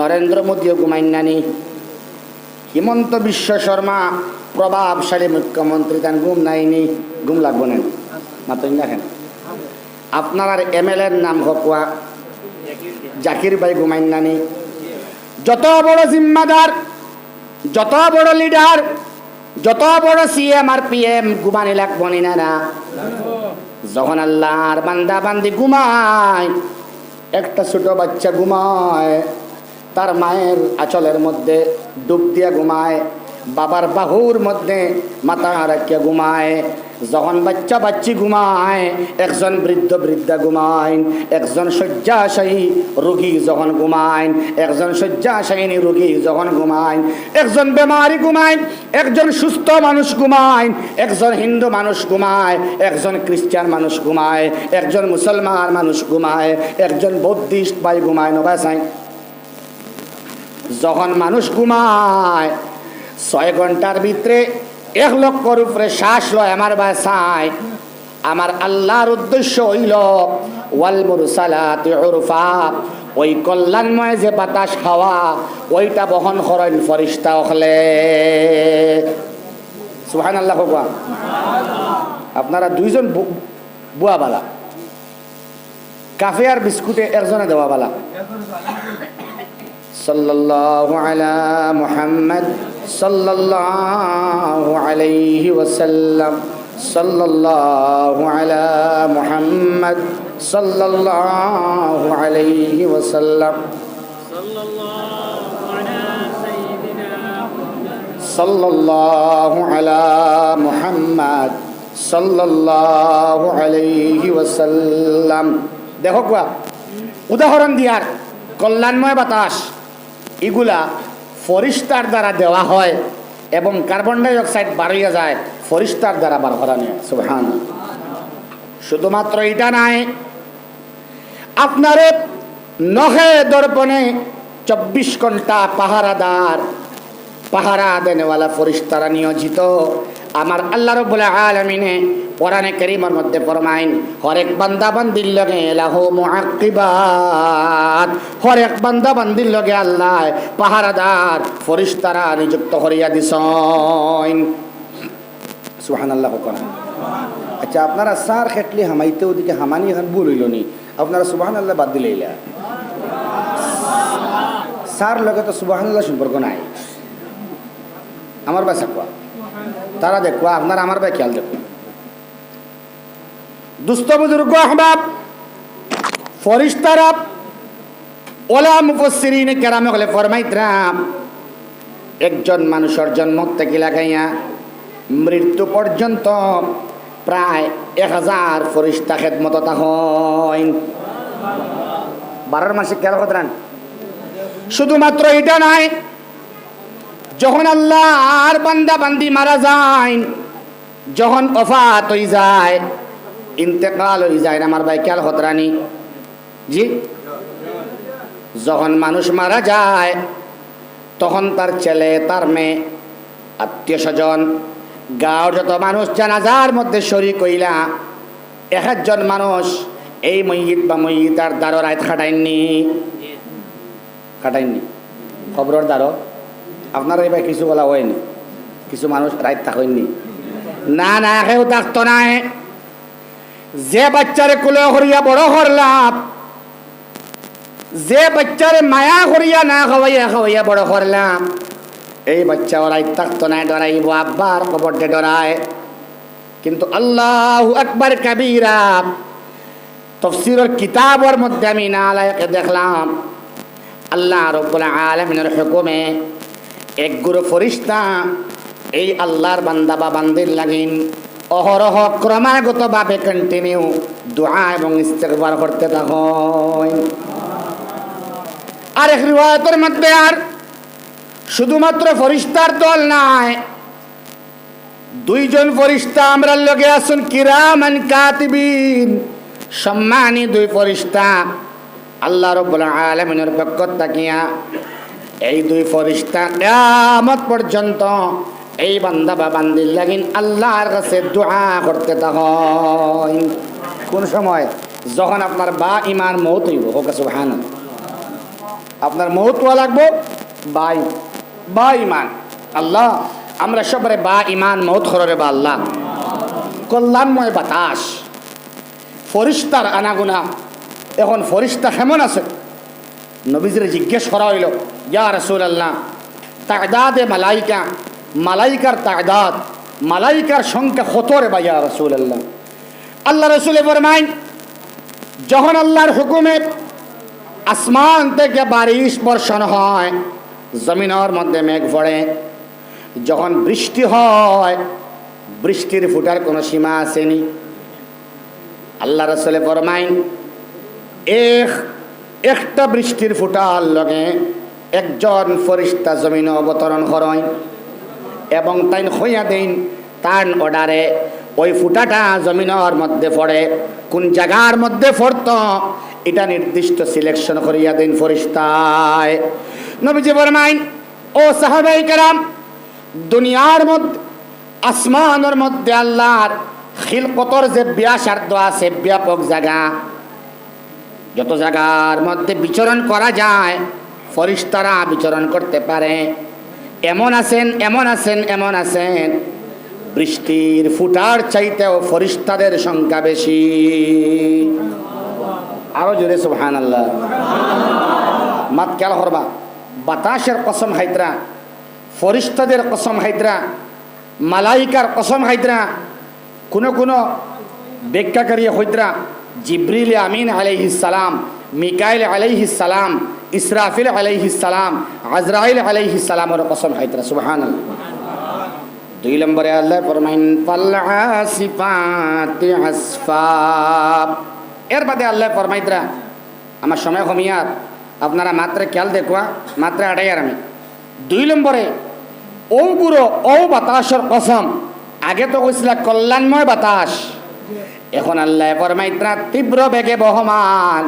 নরেন্দ্র মোদীও ঘুমাইন নানি হিমন্ত বিশ্ব শর্মা প্রভাবশালী মুখ্যমন্ত্রী তান গুম নাইনি ঘুম লাগবো না মাত্র দেখেন আপনার এম এল এর নাম হকুয়া, জাকির ভাই ঘুমাইন নানি যত বড় জিম্মাদার, যত বড় লিডার, যত বড় সিএম আর পিএম ঘুমানি লাগবো নি না যখন আল্লাহর বান্দা বান্দি ঘুমায় একটা ছোট বাচ্চা ঘুমায় তার মায়ের আঁচলের মধ্যে ডুব দিয়া ঘুমায়, বাবার বাহুর মধ্যে মাথা রাখিয়া ঘুমায়, যখন বাচ্চা বাচ্চি ঘুমায়, একজন বৃদ্ধ বৃদ্ধা ঘুমায়, একজন শয্যাশায়ী রোগী যখন ঘুমায়, একজন শয্যাশায়ী রোগী যখন ঘুমায়, একজন বেমারি ঘুমায়, একজন সুস্থ মানুষ ঘুমায়, একজন হিন্দু মানুষ ঘুমায়, একজন খ্রিস্টান মানুষ ঘুমায়, একজন মুসলমান মানুষ ঘুমায়, একজন বৌদ্ধিস্ট ভাই ঘুমায় নবাসায় যখন মানুষ ঘুমায়, ছয় ঘণ্টার ভিতরে এক লক্ষর উপরে শ্বাস লয় আমার বাসায়। আমার আল্লাহর উদ্দেশ্য হইল, ওয়াল মুরসালাত ওই কল্যাণময় যে বাতাস খাওয়া, ওইটা বহন করেন ফরিস্তা হলে সুহান আল্লাহ আপনারা দুইজন বুয়াবালা। কাফে আর বিস্কুটে একজনে দেওয়াবালা। সাল্লাল্লাহু আলা মুহাম্মদ সাল্লাল্লাহু আলাইহি ওয়াসাল্লাম। সাল্লাল্লাহু আলা মুহাম্মদ সাল্লাল্লাহু আলাইহি ওয়াসাল্লাম। সাল্লাল্লাহু আলা মুহাম্মদ। সাল্লাল্লাহু আলাইহি ওয়াসাল্লাম। দেখো কোয়া উদাহরণ দিয়ার কল্যাণময় বাতাস। এগুলা ফরিস্তার দ্বারা দেওয়া হয় এবং কার্বন ডাইঅক্সাইড বাড়িয়ে যায় ফরিস্তার দ্বারা বার করা নিয়ে। সুবহান। শুধুমাত্র এটা নাই আপনার নহে দর্পণে চব্বিশ ঘণ্টা পাহারাদার, পাহারা দেনেওয়ালা ফরিস্তারা নিয়োজিত। আমার আল্লাহ রব্বুল আলামিনে কোরআনে কারীমের মধ্যে ফরমাইন, হরেক বান্দা বান্দির লগে লাহু মুআক্কিবাত, হরেক বান্দা বান্দির লগে আল্লাহ পাহারাদার, ফরিস্তারা নিযুক্ত করিয়া দিছন সুবহানাল্লাহ কোরআন। আচ্ছা আপনারা সার খেটলি হামাইতে ওদিকে হামানি এখন ভুল হইল নি। আপনারা সুবহানাল্লাহ বাদ দিলেইলা সার লগে তো সুবহানাল্লাহ সম্পর্ক নাই। আমার বাসা কোয়া? তারা দেখো, আপনার আমার ভাই খেয়াল দেখো। দুস্থ বুজুর্গ আহবাব, ফরিস্তারা ওলা মুফসিরিন কেরামে হলে ফরমাইতরাম একজন মানুষের জন্ম থেকে লাগাইয়া মৃত্যু পর্যন্ত প্রায় এক হাজার ফরিস্তা খেদমত হয়। বারোর মাসে কেন শুধুমাত্র এটা নাই যখন আল্লাহ আর বান্দা বান্দি মারা যায়, যখন অফাত হয়ে যায়, ইন্তেকাল হয়ে যায় আমার ভাই, খেয়াল হতরানি? জি? যখন মানুষ মারা যায়, তখন তার ছেলে, তার মেয়ে, আত্মীয় স্বজন, গাঁওর যত মানুষ জানাজার মধ্যে শরিক হইলা এক একজন মানুষ এই মহিত বা মহিতার দ্বারো রাত খাটাইননি। খাটাইননি। খবরের দ্বারো আপনারা এবার কিছু বলা হয়নি। কিছু মানুষ রাত থাকেননি না না, কেউ থাকতো নাই যে বাচ্চারে কুলে করিয়া বড় করলাম যে বাচ্চারে মায়া করিয়া না খাওয়াইয়া খাওয়াইয়া বড় করলাম এই বাচ্চা ওরাই থাকতো না, ডরাইব আব্বার কবরতে ডরায়। কিন্তু আল্লাহ আকবার কাবিরা, তফসিরের কিতাবের মধ্যে আমি নালায়কে দেখলাম। আল্লাহ রব্বুল আলমিনের হুকুমে এক গুরু ফরিস্তা, এই আল্লাহর বান্দা বা বান্দির লাগিন অহরহ ক্রমাগতভাবে কন্টিনিউ দোয়া এবং ইস্তেকবার করতে থাকেন। আর এক রিওয়ায়তের মধ্যে আর শুধুমাত্র ফরিস্তার দল নাই, দুইজন ফরিস্তা আমরা লগে আসুন কিরামান কাতিবিন সম্মানী দুই ফরিস্তা, আল্লাহ রব্বুল আলমিনের পক্ষ তাকিয়া এই দুই ফরিস্তা কিয়ামত পর্যন্ত এই বান্দা বা বান্দির লাগিন আল্লাহর কাছে দোয়া করতে থাকেন। কোন সময়? যখন আপনার বা ইমান মৌত হইব, হোক সুবহানাল্লাহ। আপনার মহত্ব লাগবো? বাই, বা ইমান। আল্লাহ, আমরা সবারে বা ইমান মহৎ হরে বা আল্লাহ। কল্যাণময় বাতাস। ফরিস্তার আনাগুনা। এখন ফরিস্তা কেমন আছে? নবীজির জিজ্ঞেস করা হইল। ইয়া রসুল আল্লাহ তাকদাদে মালাইকা মালাইকার তাকদাদ মালাইকার সংখ্যা কত রে বা ইয়া রসুল আল্লাহ আল্লাহ রসুল ফরমাইন যখন আল্লাহর হুকুমে আসমান থেকে বারিশ বর্ষণ হয় জমিনের মধ্যে মেঘ পড়ে যখন বৃষ্টি হয় বৃষ্টির ফুটার কোনো সীমা আসেনি আল্লাহ রসুলে ফরমাইন এক একটা বৃষ্টির ফুটার লগে একজন ফরিস্তা জমিন অবতরণ করেন এবং তাই হইয়া দিন তার অর্ডারে ওই ফুটাটা জমিনের মধ্যে পড়ে। কোন জায়গার মধ্যে পড়ত? এটা নির্দিষ্ট সিলেকশন করিয়া দিন ফরিস্তায়। নবীজি বরমাইন ও সাহাবাই কারাম, দুনিয়ার মধ্যে, আসমানের মধ্যে আল্লাহর খিলকতর যে ব্যাসার্ধ আছে, ব্যাপক জায়গা। যত জায়গার মধ্যে বিচরণ করা যায় ফরিস্তারা বিচরণ করতে পারে। এমন আছেন এমন আছেন এমন আছেন। বৃষ্টির ফুটার চাইতেও ফরিস্তাদের সংখ্যা বেশি। আরও জোরে সুবহান আল্লাহ মাত কেল করবা। বাতাসের কসম হাইদ্রা ফরিস্তাদের কসম হাইদ্রা মালাইকার কসম হাইদ্রা কোনো কোনো ব্যাখ্যাকারী হইদ্রা জিব্রিল আমিন আলাইহিস সালাম, মিকাইল আলাইহিস সালাম ইসরাফিল আলাইহিস সালাম, আজরাইল আলাইহিস সালামের কসম হাইদ্রা সুবহানাল্লাহ। দুই নম্বরে আল্লাহ ফরমাইন ফাল্লাসিফাতি আসফাব। এর বাদে আল্লাহ ফরমাইতরা আমার সময় কমিয়ার আপনারা মাত্র খেয়াল দেখুয়া, মাত্র আটাই আর আমি। দুই নম্বরে, ও বুড়ো, ও বাতাসের কসম, আগে তো কইছিল কল্যাণময় বাতাস। এখন আল্লাহ ফরমাইতরা তীব্র বেগে বহমান।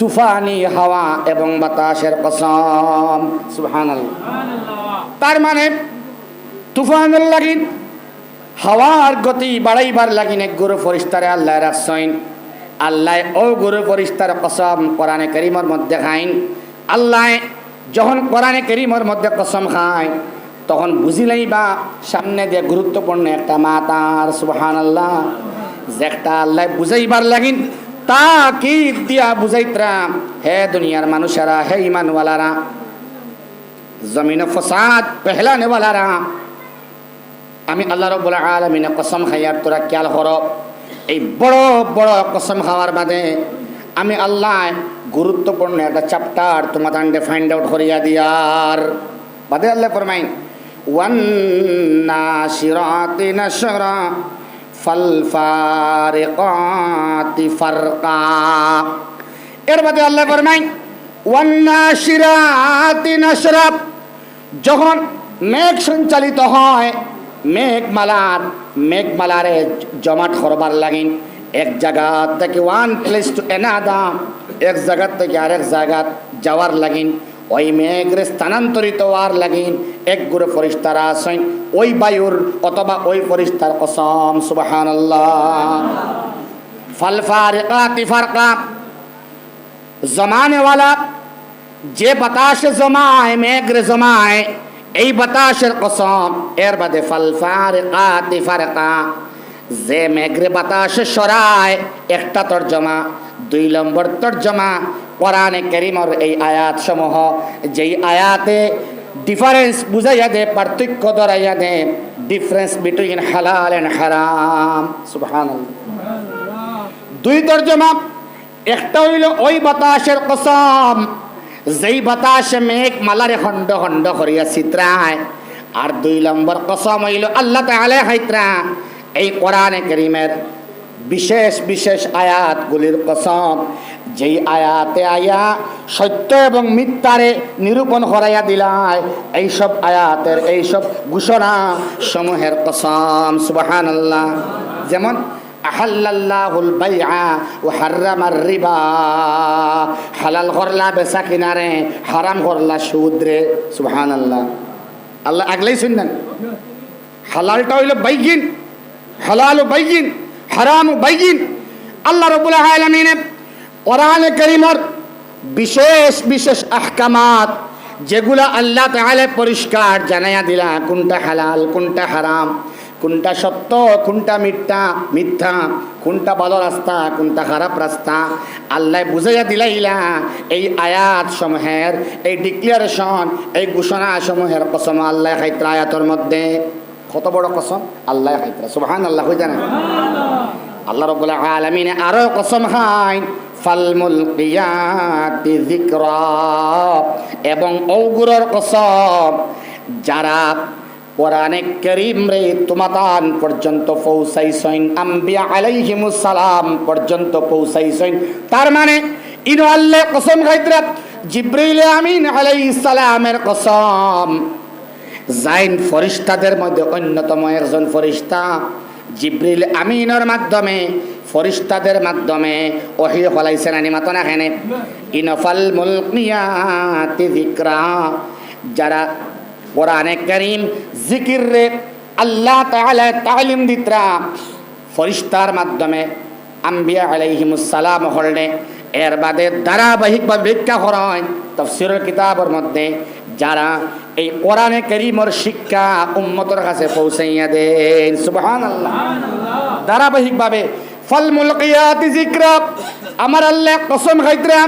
তুফানি হাওয়া এবং বাতাসের কসম। সুবহানাল্লাহ। তার মানে তুফানের লাগিন হাওয়ার গতি বাড়াইবার লাগিন এক গুরু ফরিস্তারে আল্লাহ রাখছইন আল্লাহ ও গুরু ফরিস্তার কসম কোরআনে করিমর মধ্যে খাইন। আল্লাহ যখন কোরআনে করিমর মধ্যে কসম খায়, তখন বুঝিলেই বা সামনে দিয়ে গুরুত্বপূর্ণ একটা মাতার সুবহান আল্লাহ যে একটা আল্লাহ বুঝাইবার লাগিন তা কি দিয়া বুঝাইতরাম হে দুনিয়ার মানুষেরা, হে ইমানওয়ালারা, জমিন ফসাদ পেহলানে ওয়ালারা আমি আল্লাহ রব্বুল আলমিনে কসম খাইয়ার তোরা খেয়াল কর, এই বড় বড় কসম খাওয়ার বাদে আমি আল্লাহ গুরুত্বপূর্ণ একটা চ্যাপ্টার তোমাদের ফাইন্ড আউট করিয়া দিয়ার। বাদে আল্লাহ ফরমাইন ওয়ান নাশিরাতি নাশরা ফাল ফারিকাতি ফারকা। এর বাদে আল্লাহ ফরমাইন ওয়ান নাশিরাতি নাশরা যখন মেঘ সঞ্চালিত হয়, মেঘমালার, মেঘমালারে জমাট করবার লাগিন এক জায়গা থেকে ওয়ান প্লেস টু এনাদা এক জায়গা থেকে আরেক জায়গা যাওয়ার লাগিন ওই মেঘরে স্থানান্তরিত হওয়ার লাগিন এক গুরু ফরিস্তারা আসেন ওই বায়ুর অথবা ওই ফরিস্তার কসম সুবাহান ফালফারিকা তিফারকা জমানেওয়ালা যে বাতাসে জমায়, মেঘরে জমায়, এই বাতাসের কসম এর বাদে ফালফার কাতি ফারকা। যে মেঘরে বাতাসে সরায়, একটা তর্জমা, দুই নম্বর তর্জমা কোরআনে করিমর এই আয়াত সমূহ যেই আয়াতে ডিফারেন্স বুঝাইয়া দে পার্থক্য ধরাইয়া দে ডিফারেন্স বিটুইন হালাল এন্ড হারাম। সুবহানাল্লাহ। দুই তর্জমা, একটা হইল ওই বাতাসের কসম, যেই বাতাসে মেঘ মালারে খণ্ড খণ্ড করিয়া চিত্রায় আর দুই নম্বর কসম হইল আল্লাহ তাহলে হাইত্রা। এই কোরআনে করিমের বিশেষ বিশেষ আয়াতগুলির কসম, যেই আয়াতে আয়া সত্য এবং মিথ্যারে নিরূপণ করাইয়া দিলায় এইসব আয়াতের এইসব ঘোষণা সমূহের কসম সুবাহান আল্লাহ যেমন আহাল্লাহুল বাইআ ও হারামার রিবা, হালাল করলা বেচা কিনারে, হারাম করলা সুদ রে সুবহান আল্লাহ আল্লাহ আগলাই শুনলেন। হালালটা হইল বাইগিন, হালাল বাইগিন। হারাম বাইগিন। আল্লাহ রবুল আলমিনে কোরআন করিমর বিশেষ বিশেষ আহকামাত যেগুলো আল্লাহ তাহলে পরিষ্কার জানাইয়া দিলা কোনটা হালাল, কোনটা হারাম, কোনটা সত্য, কোনটা মিথ্যা মিথ্যা, কোনটা ভালো রাস্তা, কোনটা খারাপ রাস্তা, আল্লাহ বুঝাইয়া দিলাইলা এই আয়াত সমূহের এই ডিক্লারেশন এই ঘোষণা সমূহের কসম আল্লাহ খাইত্রা আয়াতর মধ্যে। কত বড় কসম? আল্লাহ খাইত্রা সুবহান আল্লাহ হয়ে জানা আল্লাহ রব্বুল আলামিনে আরও কসম খাই ফালমুল যিকরা। এবং ঔগুরর কসম, যারা কোরআনে করিম রে তুমাতান পর্যন্ত পৌঁছাইছেন, আম্বিয়া আলাইহিমুস সালাম পর্যন্ত পৌঁছাইছেন, তার মানে ইনো আল্লাহ কসম খাইত্রা জিব্রাইল আমিন আলাইহিস সালামের কসম জাইন ফরিস্তাদের মধ্যে অন্যতম একজন ফরিস্তা, জিব্রিল আমিনের মাধ্যমে, ফরিস্তাদের মাধ্যমে ওহি হলাইছেন আনি মাতো না হেনে ইনফাল মুলকিয়াতি যিকরা, যারা কোরআনে করিম জিকির রে আল্লাহ তাআলা তালিম দিতরা, ফরিস্তার মাধ্যমে আম্বিয়া আলাইহিমুস সালাম হলনে এর বাদে ধারাবাহিকভাবে ব্যাখ্যা করা হয় তফসিরের কিতাবের মধ্যে যারা এই কোরআনে করিমর শিক্ষা উম্মতর কাছে পৌঁছাইয়া দেন সুবহান ধারাবাহিকভাবে ফল মুলকিয়াতি আমার আল্লাহ কসম খাইতরা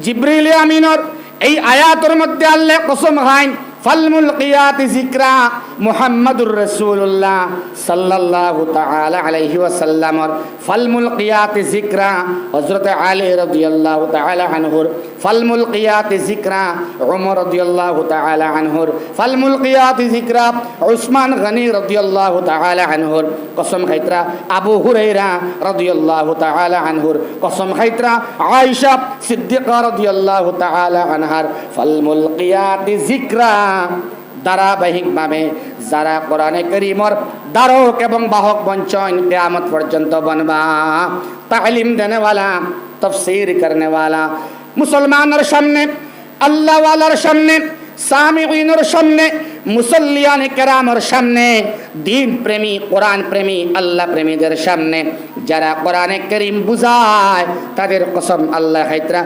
জিব্রিল আমিনর এই আয়াতর মধ্যে আল্লাহ কসম খাইন ফল মুলকিয়াতি জিক্রা মুহাম্মাদুর রাসূলুল্লাহ সাল্লাল্লাহু তাআলা আলাইহি ওয়াসাল্লামর ফল মুলকিয়াতি জিক্রা হযরত আলী রাদিয়াল্লাহু তাআলা আনহুর ফল মুলকিয়াতি জিক্রা উমর রাদিয়াল্লাহু তাআলা আনহুর ফল মুলকিয়াতি জিক্রা উসমান গনি রাদিয়াল্লাহু তাআলা আনহুর কসম খাইত্রা আবু হুরাইরা রাদিয়াল্লাহু তাআলা আনহুর কসম খাইত্রা আয়েশা সিদ্দিকা রাদিয়াল্লাহু তাআলা আনহার ফল মুলকিয়াতি জিক্রা ধারাবাহিকভাবে যারা কোরআনে করিমর দ্বারক এবং বাহক বঞ্চন কেয়ামত পর্যন্ত বনবা, তালিম দেনেওয়ালা, তফসির করনেওয়ালা, মুসলমানের সামনে, আল্লাহওয়ালার সামনে সামিনের সামনে, মুসল্লিয়ান কেরামর সামনে দিন প্রেমী কোরআন প্রেমী আল্লাহ প্রেমীদের সামনে যারা কোরআনে করিম বুঝায়, তাদের কসম আল্লাহ হাইত্রা